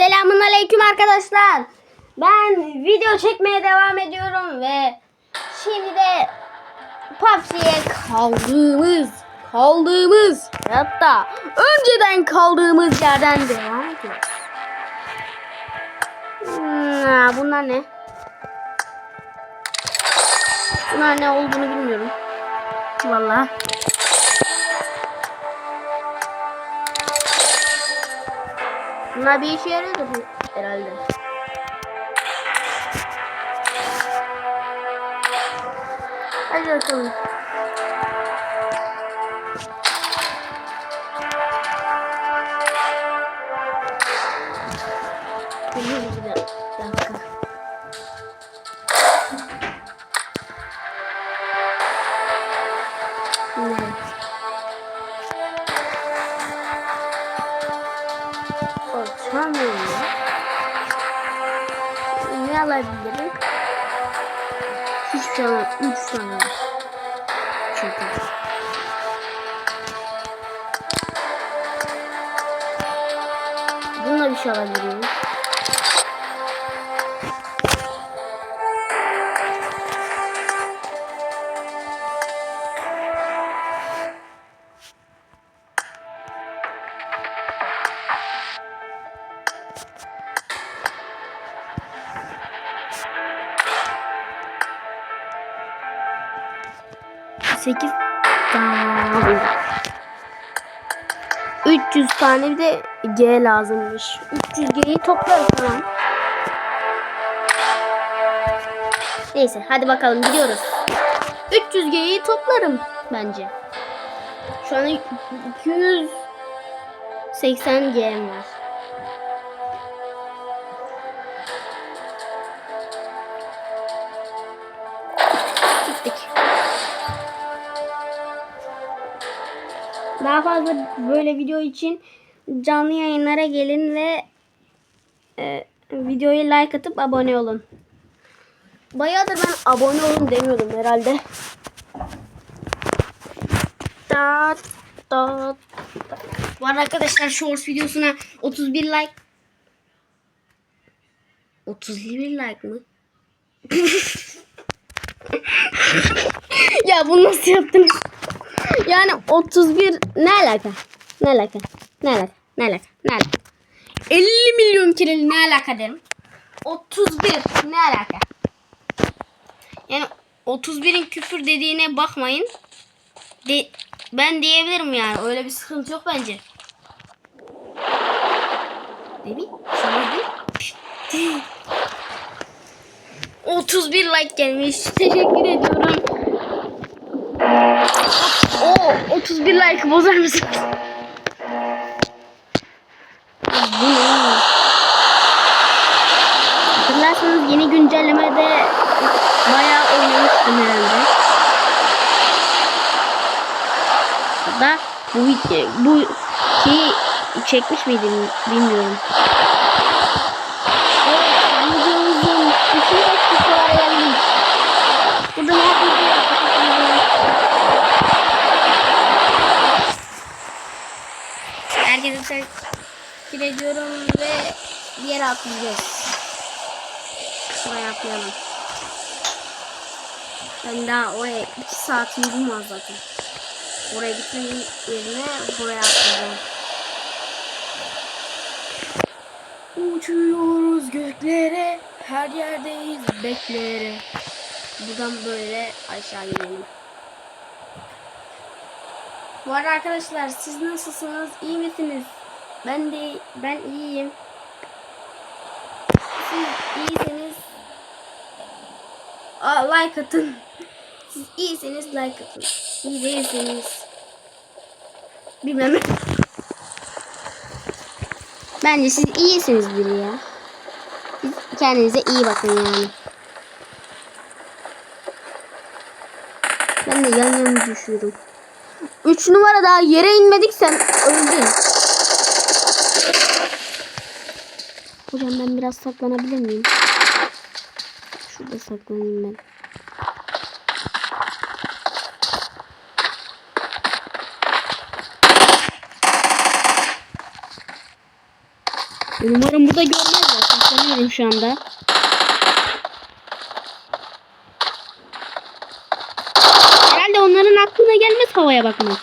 Selamun aleyküm arkadaşlar. Ben video çekmeye devam ediyorum ve şimdi de PUBG'ye kaldığımız kaldığımız hatta önceden kaldığımız yerden devam ediyoruz. Hmm, bunlar ne? Bunlar ne olduğunu bilmiyorum. Vallahi. Bunlar bir işe yarıyordur herhalde. Hadi bakalım. Ne alabilirim? Hiçbir şey alamam. Üç tane var. Çünkü. Bununla bir şey alabilirim. 300 tane bir de G lazımmış. 300 G'yi toplarız tamam. Neyse hadi bakalım gidiyoruz. 300 G'yi toplarım bence. Şu an 280 G'm var. Daha fazla böyle video için canlı yayınlara gelin ve e, videoyu like atıp abone olun. Bayağıdır ben abone olun demiyordum herhalde. Da, da, da. Var arkadaşlar shorts videosuna 31 like 31 like mı? ya bunu nasıl yaptınız? Yani 31 ne alaka? Ne alaka? Ne alaka? Ne alaka? Ne alaka? 50 milyon kere ne alaka derim. 31 ne alaka? Yani 31'in küfür dediğine bakmayın. De ben diyebilirim yani. Öyle bir sıkıntı yok bence. Mi? Sana değil. 31 like gelmiş. Teşekkür ediyorum. O 31 like bozar mısın? Bu ne? Hatırlarsanız yeni güncellemede bayağı oynamıştım herhalde. Da bu bu şeyi çekmiş miydim bilmiyorum. Evet, videomuzun bütün dakikalara geldik. Burada ne yapıyoruz? Herkese teşekkür ediyorum ve yere atlayacağız. Şuraya atlayalım. Ben daha oraya 2 saat yürüm var zaten. Oraya gitmenin yerine buraya atlayacağım. Uçuyoruz göklere, her yerdeyiz beklere. Buradan böyle aşağı inelim. Bu arada arkadaşlar siz nasılsınız? İyi misiniz? Ben de ben iyiyim. Siz iyiyseniz Aa, like atın. Siz iyiyseniz like atın. İyi değilseniz bilmem. Bence siz iyisinizdir ya. Siz kendinize iyi bakın yani. Ben de yan yana düşüyorum. 3 numara daha yere inmedik sen öldün. Hocam ben biraz saklanabilir miyim? Şurada saklanayım ben. Umarım burada görmezler. Saklanıyorum şu anda. Herhalde onların aklına gelmez havaya bakmak.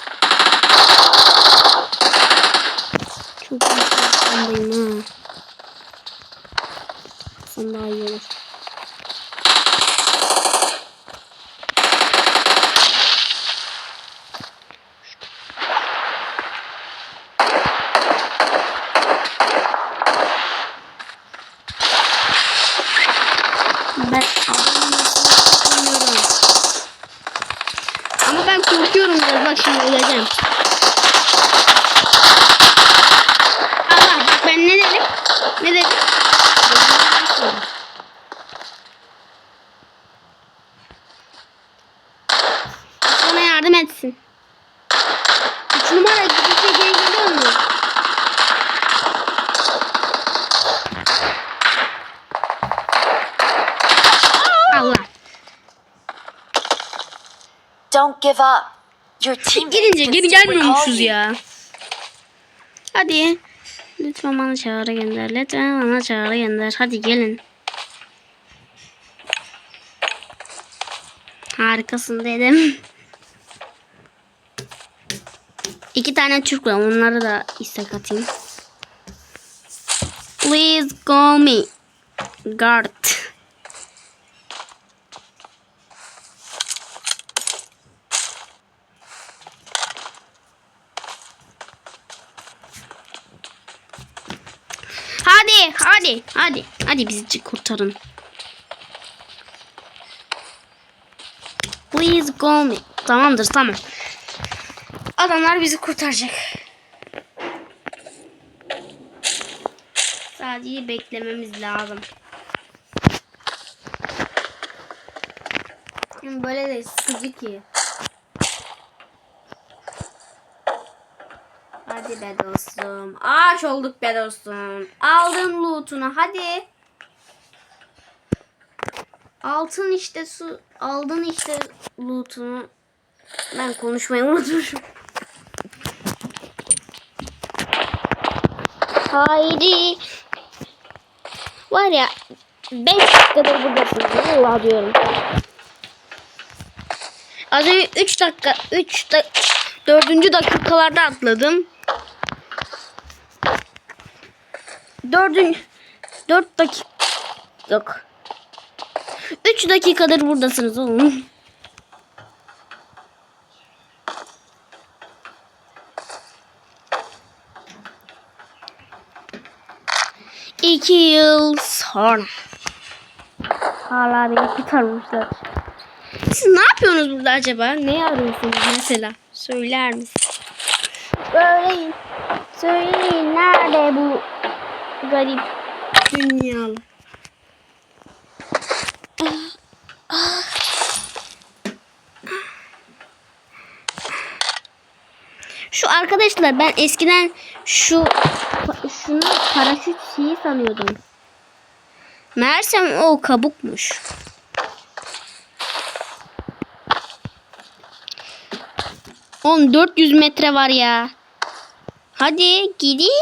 Çok yakındayım ha. Son daha iyi olur. Ben bilmiyorum. Ama ben korkuyorum biraz. Bak şimdi öleceğim. Allah bak ben ne dedim? Ne dedim? Bana yardım etsin. Üç numara gidince geri geliyor mu? Allah. Don't give up. Your team Gidince geri gelmiyormuşuz ya. Hadi. Lütfen bana çağrı gönder. Lütfen bana çağrı gönder. Hadi gelin. Harikasın dedim. İki tane Türk var. Onları da istek atayım. Please call me. Guard. Hadi, hadi, hadi. Hadi bizi kurtarın. Please call me. Tamamdır, tamam. Adamlar bizi kurtaracak. Sadece beklememiz lazım. Böyle de sıkıcı ki. Hadi be dostum. Ağaç olduk be dostum. Aldın loot'unu hadi. Altın işte su. Aldın işte loot'unu. Ben konuşmayı unutmuşum. Haydi. Var ya 5 dakikadır buradasınız. Allah diyorum. Az önce 3 dakika 3 da, 4. dakikalarda atladım. 4. 4 dakika yok. 3 dakikadır buradasınız oğlum. İki yıl sonra. Hala beni kurtarmışlar. Siz ne yapıyorsunuz burada acaba? Ne arıyorsunuz mesela? Söyler misin? Söyleyin. Söyleyin nerede bu garip dünyalı? Şu arkadaşlar ben eskiden şu şunu paraşüt şeyi sanıyordum. Meğersem o kabukmuş. Oğlum 400 metre var ya. Hadi gidin.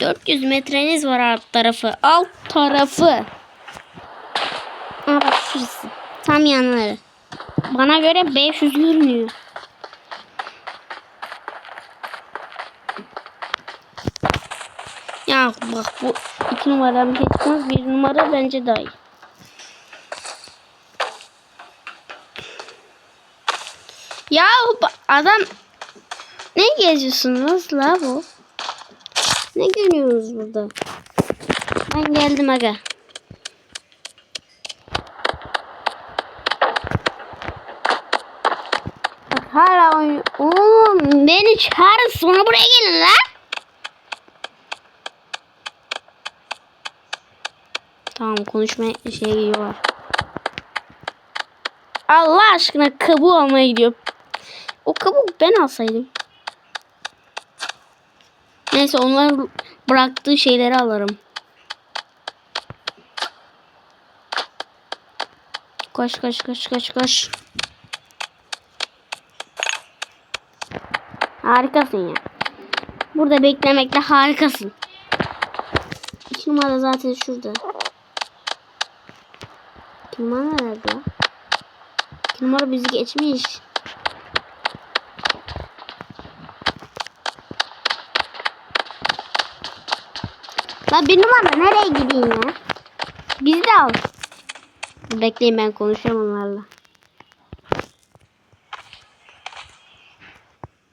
400 metreniz var alt tarafı. Alt tarafı. Aa bak şurası. Tam yanları. Bana göre 500 görünüyor. Ya bak bu iki numara bir şey. Bir numara bence daha iyi. Ya adam ne geziyorsunuz la bu? Ne görüyoruz burada? Ben geldim aga. Hala oyun. Oğlum beni çağırın sonra buraya gelin la. Tamam konuşma şey geliyorlar. Allah aşkına kabuğu almaya gidiyor. O kabuğu ben alsaydım. Neyse onların bıraktığı şeyleri alırım. Koş koş koş koş koş. Harikasın ya. Burada beklemekte harikasın. İki numara zaten şurada. İki numara nerede numara bizi geçmiş. Lan bir numara nereye gideyim ya? Bizi de al. Bekleyin ben konuşacağım onlarla.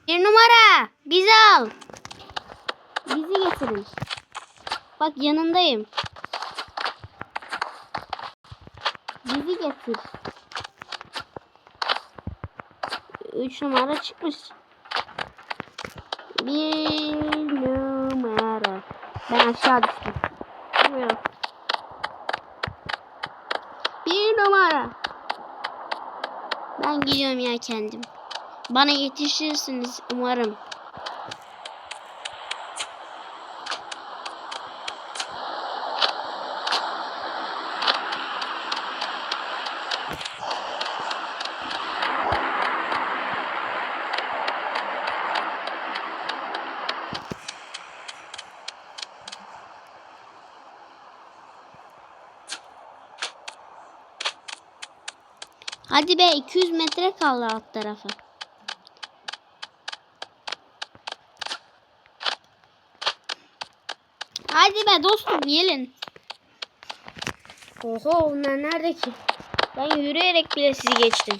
Bir numara bizi al. Bizi getirin. Bak yanındayım. Bizi getir. Üç numara çıkmış. Bir numara. Ben aşağı düştüm. Bilmiyorum. Bir numara. Ben gidiyorum ya kendim. Bana yetişirsiniz umarım. Hadi be 200 metre kaldı alt tarafa. Hadi be dostum gelin. Oho onlar nerede ki? Ben yürüyerek bile sizi geçtim.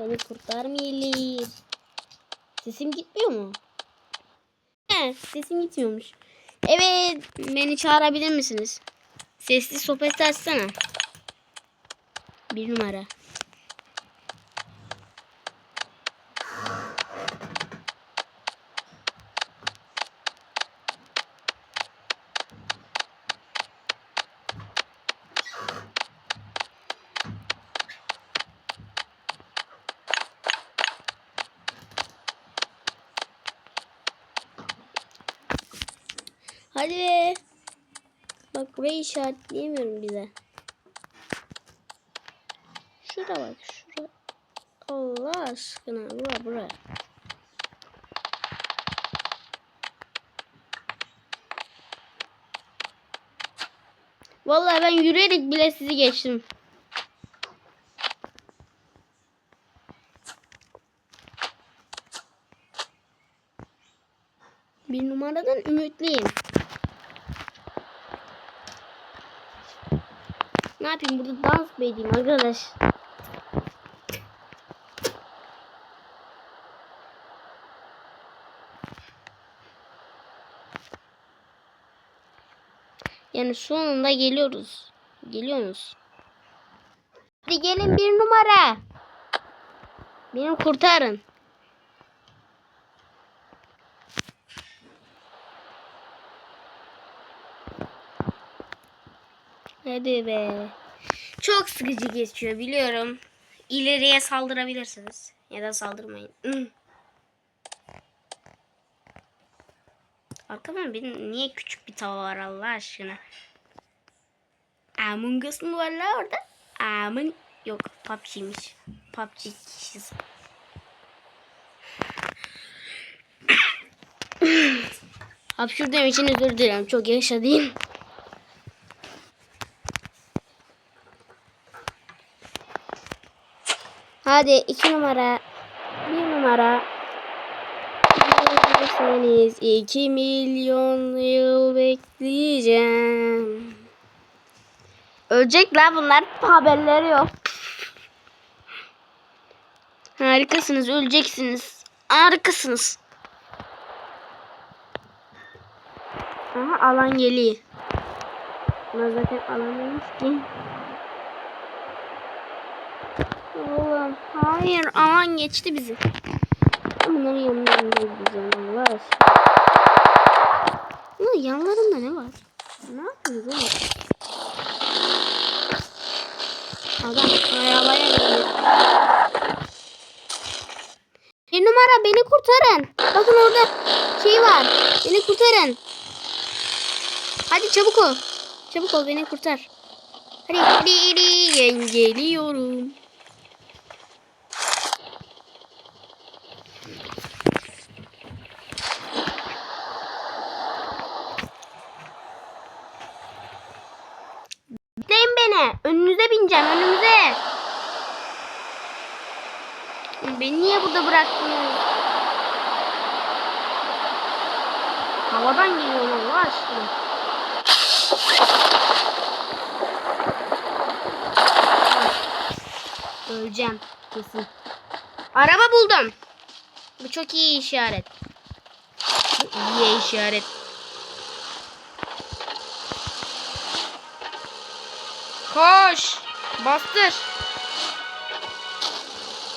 Beni kurtarmayın. Sesim gitmiyor mu? He, sesim gitmiyormuş. Evet, beni çağırabilir misiniz? Sesli sohbet açsana. Bir numara. Hadi be. Bak burayı işaretleyemiyorum bize. Şura bak şura. Allah aşkına bura bura. Vallahi ben yürüyerek bile sizi geçtim. Bir numaradan ümitliyim. Ne yapayım burada dans mı edeyim arkadaş? Yani sonunda geliyoruz. Geliyoruz. Hadi gelin bir numara. Beni kurtarın. Hadi be. Çok sıkıcı geçiyor biliyorum. İleriye saldırabilirsiniz. Ya da saldırmayın. Hmm. Arkadan benim niye küçük bir tava var Allah aşkına? Among Us mı var la orada? Among... Yok PUBG'miş. PUBG kişisi. Hapşırdığım için özür dilerim. Çok yaşadayım. Hadi iki numara. Bir numara. Bilirseniz iki milyon yıl bekleyeceğim. Ölecek lan bunlar. Haberleri yok. Harikasınız. Öleceksiniz. Harikasınız. Aha alan geliyor. Bunlar zaten alanıymış ki. Oğlum hayır aman geçti bizi. Bunların yanlarında Allah aşkına. Ulan yanlarında ne var? Ne yapıyorsunuz oğlum? Adam arabaya gidiyor. Bir numara beni kurtarın. Bakın orada şey var. Beni kurtarın. Hadi çabuk ol. Çabuk ol beni kurtar. Hadi hadi hadi geliyorum. Bekleyin beni. Önünüze bineceğim. Önünüze. Beni niye burada bıraktınız? Havadan geliyorum Allah aşkına. Öleceğim kesin. Araba buldum. Bu çok iyi işaret. Bu iyi işaret. Koş. Bastır.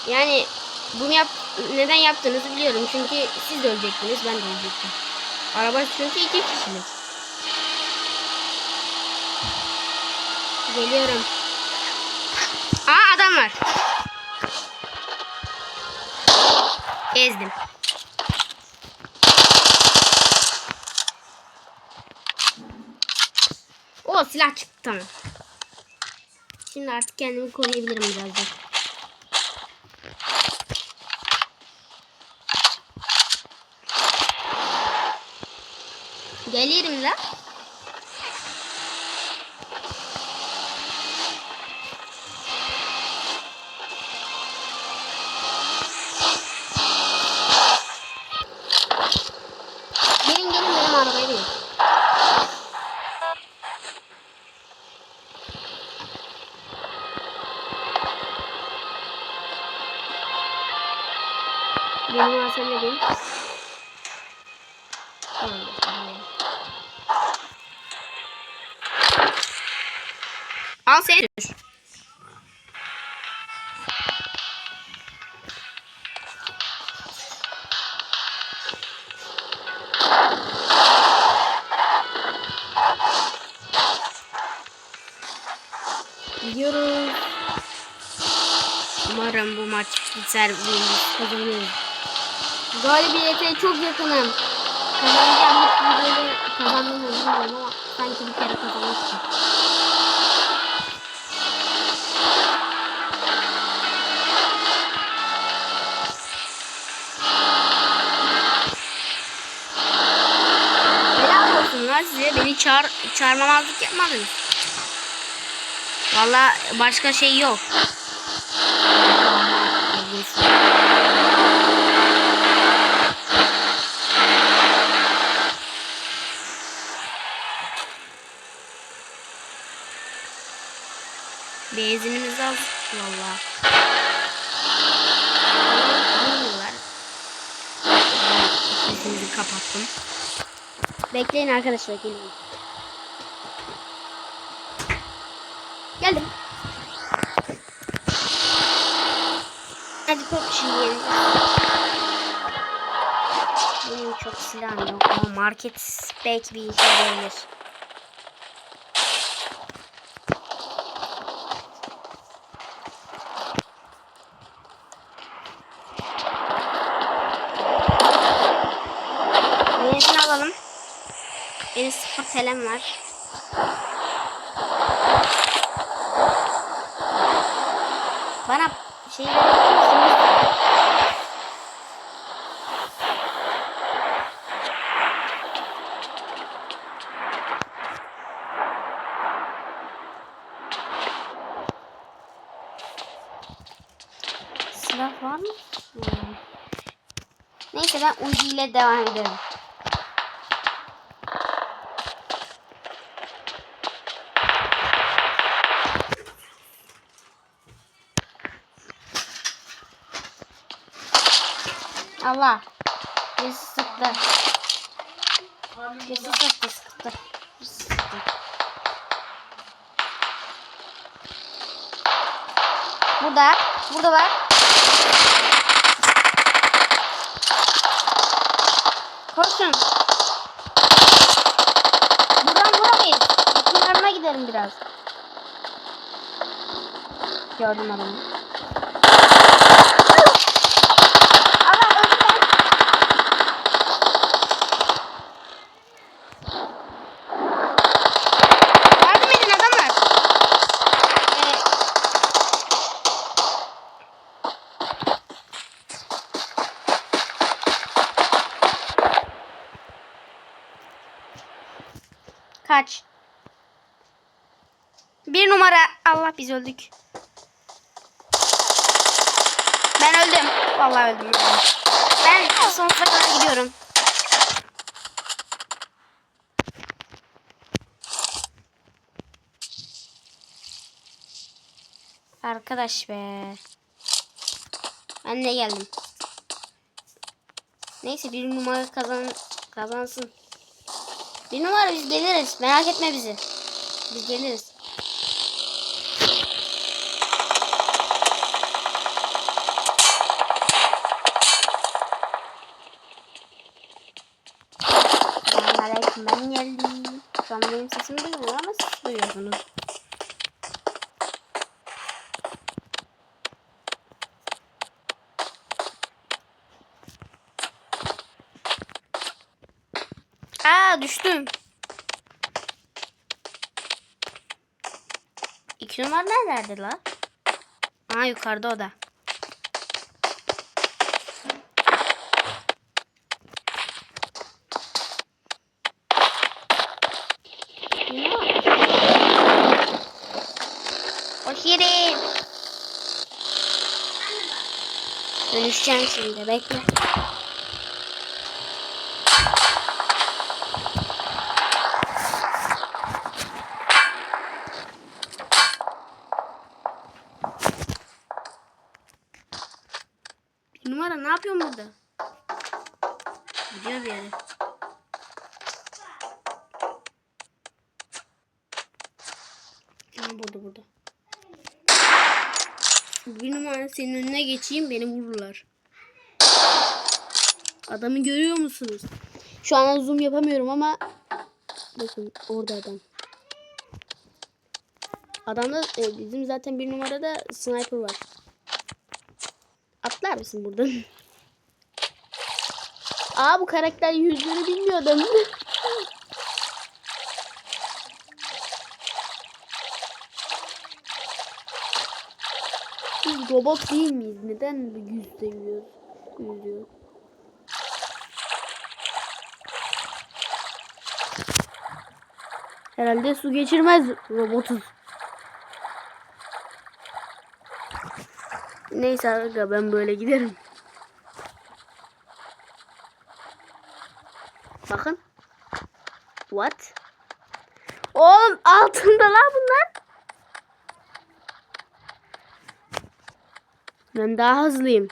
Yani bunu yap neden yaptığınızı biliyorum. Çünkü siz de ölecektiniz, ben de ölecektim. Araba çünkü iki kişilik. Geliyorum. Aa adam var. Ezdim. O silah çıktı. Şimdi artık kendimi koruyabilirim birazcık. Gelirim la. Benim sen ne diyeyim? Tamam. Al seni. Gidiyoruz. Umarım bu maç biter. Galibiyete çok yakınım. Kazanacağım hiç videoda kazandım bilmiyorum ama sanki bir kere kazanmıştım. Helal olsun lan size. Beni çağır, çağırmamazlık yapmadınız. Valla başka şey yok. Benzinimiz az valla. Sesimizi kapattım. Bekleyin arkadaşlar geliyorum. Geldim. Hadi kop şimdi. Benim çok silahım yok ama market belki bir işe yarayabilir. Telem var. Bana şey? Silah var mı? Hmm. Neyse ben Uzi ile devam ederim. Allah. Birisi sıktı. Birisi sıktı sıktı. Sıktı. Burada. Burada var. Koşun. Buradan vuramayız. Yakınlarına gidelim biraz. Gördüm adamı. Allah öldü lan. Yardım edin adamlar. Ee, Kaç. Bir numara. Allah biz öldük. Ben öldüm. Vallahi öldüm. Ben sonsuza kadar gidiyorum. Arkadaş be. Ben de geldim. Neyse bir numara kazan kazansın. Bir numara biz geliriz. Merak etme bizi. Biz geliriz. Selamünaleyküm ben geldim. Şu an benim sesimi duymuyor ama siz duyuyorsunuz. Düştüm. İki numara nerede la? Aa yukarıda o da. Şirin. Dönüşeceğim şimdi bekle. Numara ne yapıyorsun burada? Gidiyor bir yere. Aa, burada burada. Bir numara senin önüne geçeyim beni vururlar. Adamı görüyor musunuz? Şu an zoom yapamıyorum ama bakın orada adam. Adamda e, bizim zaten bir numarada sniper var. Atlar mısın buradan? Aa bu karakter yüzünü bilmiyordum. Biz robot değil miyiz? Neden yüz seviyoruz? Yüzüyor. Herhalde su geçirmez robotuz. Neyse aga ben böyle giderim. Bakın. What? Oğlum altında lan bunlar. Ben daha hızlıyım.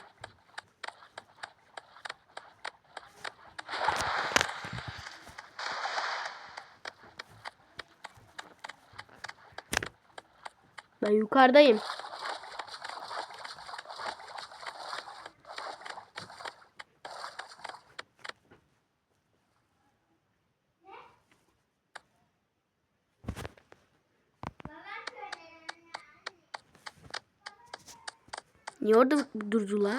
Ben yukarıdayım. Niye orada durdular?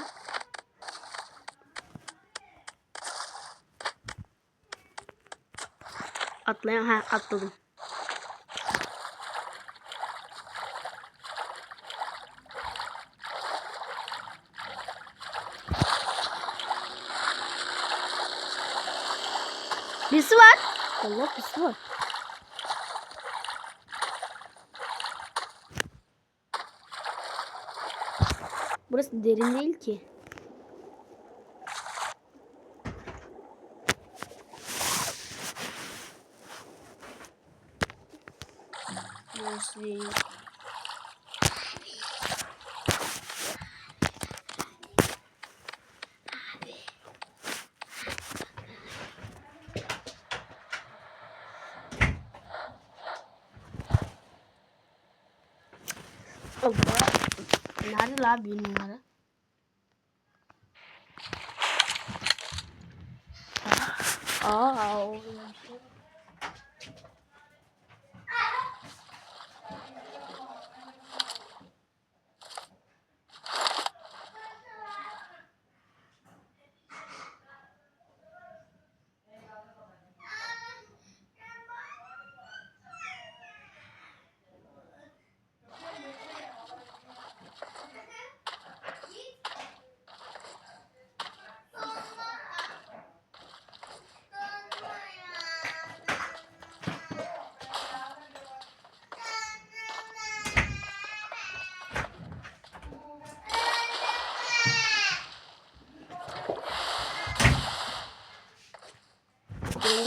Atlayan ha atladım. Birisi var. Allah birisi var. Burası derin değil ki. Burası değil. Allah. Nerede la bir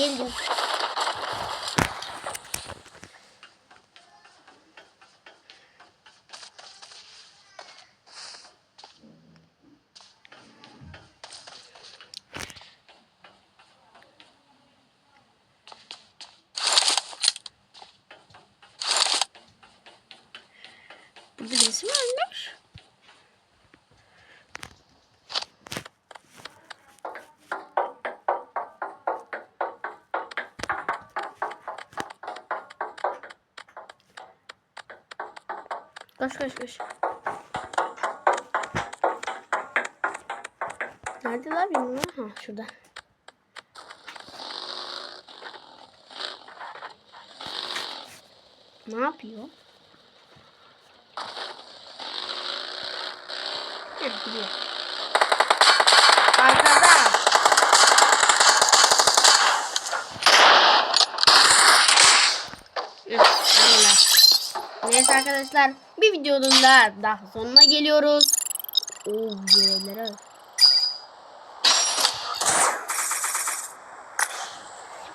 geldim Koş koş koş. Nerede lan bilmiyorum. Ha şurada. Ne yapıyor? Heh, gidiyor. Neyse arkadaşlar bir videonun da daha sonuna geliyoruz. Oo görevlere.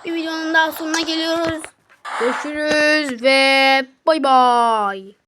Bir videonun daha sonuna geliyoruz. Görüşürüz ve bay bay.